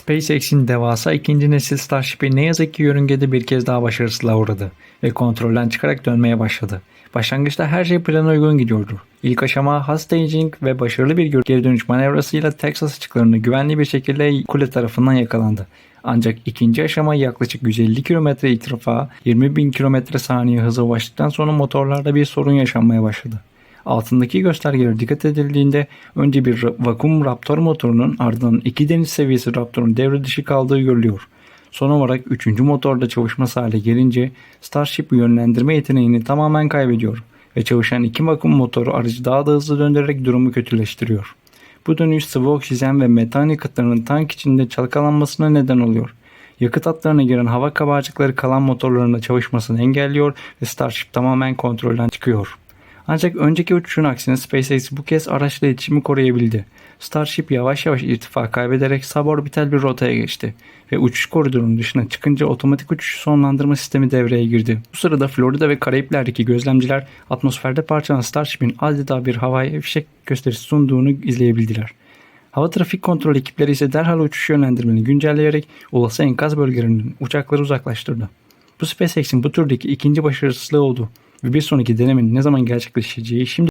SpaceX'in devasa ikinci nesil Starship'i ne yazık ki yörüngede bir kez daha başarısızlığa uğradı ve kontrolden çıkarak dönmeye başladı. Başlangıçta her şey plana uygun gidiyordu. İlk aşama hot staging ve başarılı bir geri dönüş manevrasıyla Texas açıklarını güvenli bir şekilde kule tarafından yakalandı. Ancak ikinci aşama yaklaşık 150 km irtifa, 20 bin km saniye hıza ulaştıktan sonra motorlarda bir sorun yaşanmaya başladı. Altındaki göstergelere dikkat edildiğinde önce bir vakum Raptor motorunun ardından iki deniz seviyesi Raptor'un devre dışı kaldığı görülüyor. Son olarak üçüncü motorda çalışması hale gelince Starship yönlendirme yeteneğini tamamen kaybediyor ve çalışan iki vakum motoru aracı daha da hızlı döndürerek durumu kötüleştiriyor. Bu dönüş sıvı oksijen ve metan yakıtlarının tank içinde çalkalanmasına neden oluyor. Yakıt hatlarına giren hava kabarcıkları kalan motorlarında çalışmasını engelliyor ve Starship tamamen kontrolden çıkıyor. Ancak önceki uçuşun aksine SpaceX bu kez araçla iletişimi koruyabildi. Starship yavaş yavaş irtifa kaybederek suborbital bir rotaya geçti ve uçuş koridorunun dışına çıkınca otomatik uçuş sonlandırma sistemi devreye girdi. Bu sırada Florida ve Karayipler'deki gözlemciler atmosferde parçalanan Starship'in adeta bir havai fişek gösterisi sunduğunu izleyebildiler. Hava trafik kontrol ekipleri ise derhal uçuş yönlendirmeni güncelleyerek olası enkaz bölgelerinden uçakları uzaklaştırdı. Bu SpaceX'in bu türdeki ikinci başarısızlığı oldu ve bir sonraki denemenin ne zaman gerçekleşeceği şimdi